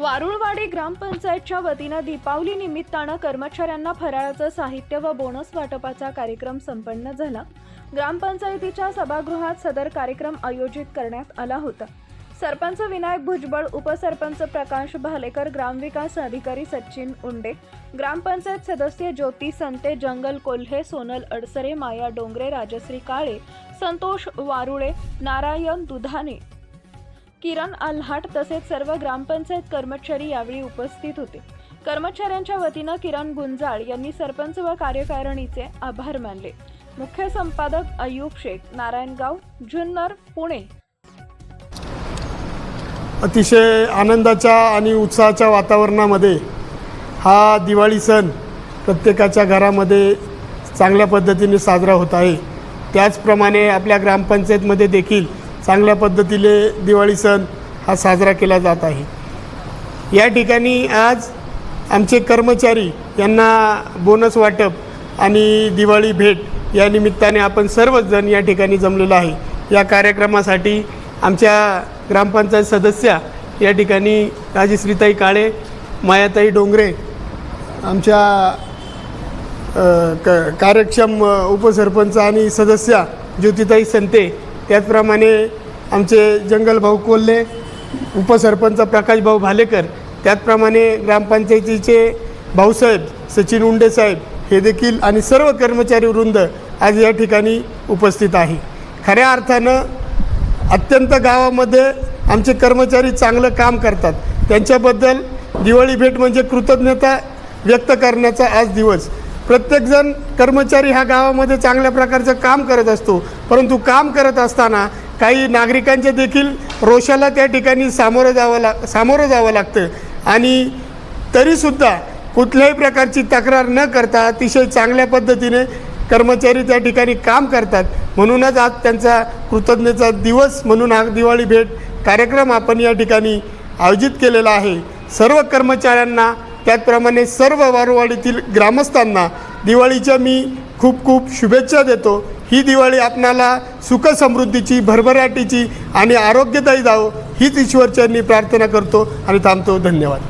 वारुळवाडी ग्रामपंचायतच्या वतीनं दीपावली निमित्तानं कर्मचाऱ्यांना फराळाचं साहित्य व बोनस वाटपाचा कार्यक्रम संपन्न झाला. ग्रामपंचायतीच्या सभागृहात सदर कार्यक्रम आयोजित करण्यात आला होता. सरपंच विनायक भुजबळ उपसरपंच प्रकाश भालेकर ग्रामविकास अधिकारी सचिन उंडे ग्रामपंचायत सदस्य ज्योती संते जंगल कोल्हे सोनल अडसरे माया डोंगरे राजश्री काळे संतोष वारुळे नारायण दुधाने किरण आल्हाट तसेच सर्व ग्रामपंचायत कर्मचारी यावेळी उपस्थित होते. कर्मचाऱ्यांच्या वतीनं किरण गुंजाळ यांनी सरपंच व कार्यकारिणीचे आभार मानले. मुख्य संपादक अयूब शेख नारायणगाव जुन्नर पुणे. अतिशय आनंदाच्या आणि उत्साहाच्या वातावरणामध्ये हा दिवाळी सण प्रत्येकाच्या घरामध्ये चांगल्या पद्धतीने साजरा होत आहे. त्याचप्रमाणे आपल्या ग्रामपंचायतमध्ये देखील चांगल्या पद्धतीने दिवाळी सण हा साजरा केला जात आहे. या ठिकाणी आज आमचे कर्मचारी यांना बोनस वाटप आणि दिवाळी भेट या निमित्ताने आपण सर्वच जण या ठिकाणी जमलेलो आहे. या कार्यक्रमासाठी आमच्या ग्रामपंचायत सदस्या या ठिकाणी राजश्रीताई काळे मायाताई डोंगरे आमच्या क कार्यक्षम उपसरपंच आणि सदस्या ज्योतिताई संते त्याचप्रमाणे आमचे जंगलभाऊ कोल्हे उपसरपंच प्रकाशभाऊ भालेकर त्याचप्रमाणे ग्रामपंचायतीचे भाऊसाहेब सचिन उंडे साहेब हे देखील आणि सर्व कर्मचारी वृंद आज या ठिकाणी उपस्थित आहे. खऱ्या अर्थानं अत्यंत गावामध्ये आमचे कर्मचारी चांगलं काम करतात. त्यांच्याबद्दल दिवाळी भेट म्हणजे कृतज्ञता व्यक्त करण्याचा आज दिवस प्रत्येकजण कर्मचारी ह्या गावामध्ये चांगल्या प्रकारचं काम करत असतो. परंतु काम करत असताना काही नागरिकांचे देखील रोषाला त्या ठिकाणी सामोरं जावं लाग सामोरं जावं लागतं. आणि तरीसुद्धा कुठल्याही प्रकारची तक्रार न करता अतिशय चांगल्या पद्धतीने कर्मचारी त्या ठिकाणी काम करतात. म्हणूनच आज त्यांचा कृतज्ञतेचा दिवस म्हणून हा दिवाळी भेट कार्यक्रम आपण या ठिकाणी आयोजित केलेला आहे. सर्व कर्मचाऱ्यांना त्याचप्रमाणे सर्व वारवाडीतील ग्रामस्थांना दिवाळीच्या मी खूप खूप शुभेच्छा देतो. ही दिवाळी आपणाला सुखसमृद्धीची भरभराटीची आणि आरोग्यदायी जावो हीच ईश्वरचरणी प्रार्थना करतो आणि थांबतो. धन्यवाद.